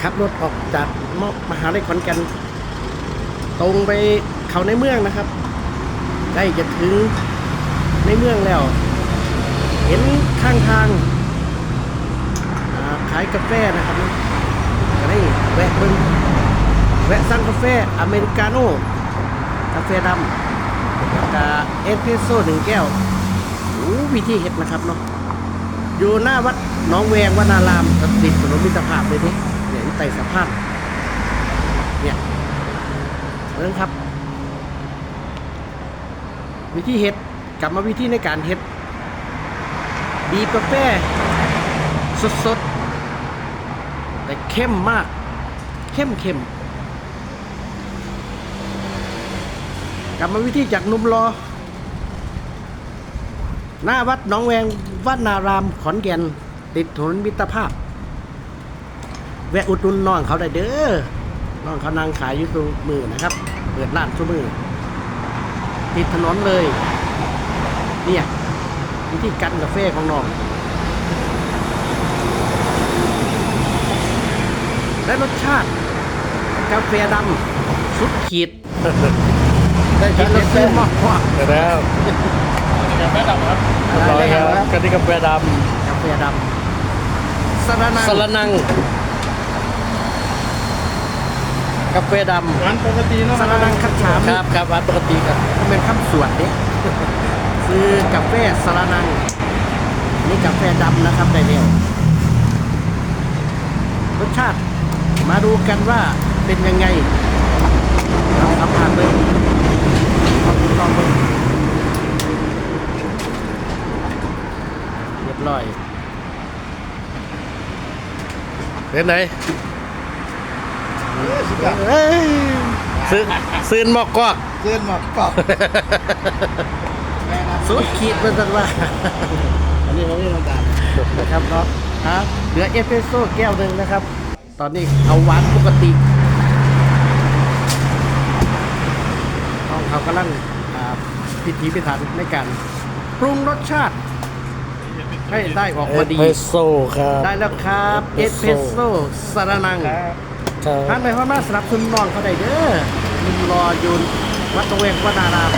ขับรถออกจากมมหาลัยขอนแก่นตรงไปเขาในเมืองนะครับใกล้จะถึงในเมืองแล้ว เห็นข้างทางขายกาแฟนะครับก็ได้แวะเบิ่งแวะสั่งกาแฟอเมริกาโน่กาแฟดำแล้วก็เอสเพรสโซ่หนึ่งแก้ววิธีเห็ดนะครับเนาะอยู่หน้าวัดน้องแวงวัดนารามติดถนนมิตรภาพเลยนี่ ไต่สะพานเนี่ยเรื่องครับ วิธีเห็ดกลับมาวิธีในการเห็ดบีบกาแฟสดๆ แต่เข้มมาก เข้มเข้มกลับมาวิธีจากนุ่มรอ หน้าวัดหนองแวงวัดนารามขอนแก่น ติดถนนมิตรภาพ แวะอุดหนุนน้องเขาได้เด้อน้องเขานั่งขายอยู่ตรงมือนะครับ เปิดร้านทุกมือติดถนนเลย เนี่ยวิธีกันกาแฟของน้องและรสชาติ กาแฟดำสุดขีดได้กินแล้วซื้อมากกว่าเดี๋ยวแล้วกาแฟดำครับร้อยครับได้กันนี่กาแฟดกาแฟดำสระนังำสละนัง กาแฟดร้านปกติเนาะำสระนังคัดฉามครับครับอันปกติครับมันเป็นคำสวดเด้ซื้อกาแฟสระนังนี่กาแฟดำนะครับได้เร็วรสชาติมาดูกันว่าเป็นยังไงเราทำผ่านเลยลองดูลองดูเรียบร้อยเป็นไหน เอ้ยซื้อซื้อหมอกกอกเส้นหมอกกรอบสุดขีดเป็นสันว่าอันนี้เราไม่ต้องการนะครับเนาะฮะเหลือเอสเปรสโซ่แก้วหนึ่งนะครับ ตอนนี้เอาหวานปกติน้องเขากำลังอ่าพิถีพิถันในการปรุงรสชาติ ให้ได้ออกเอมาสดีเพรสโซ่ครับ ได้แล้วครับ เอสเพรสโซ่สาระนัง ครับ ท่านไปพ่อมาสนับสนุนน้องเขาได้เด้อมึงรออยูนวัดตะเวงวัดนาราม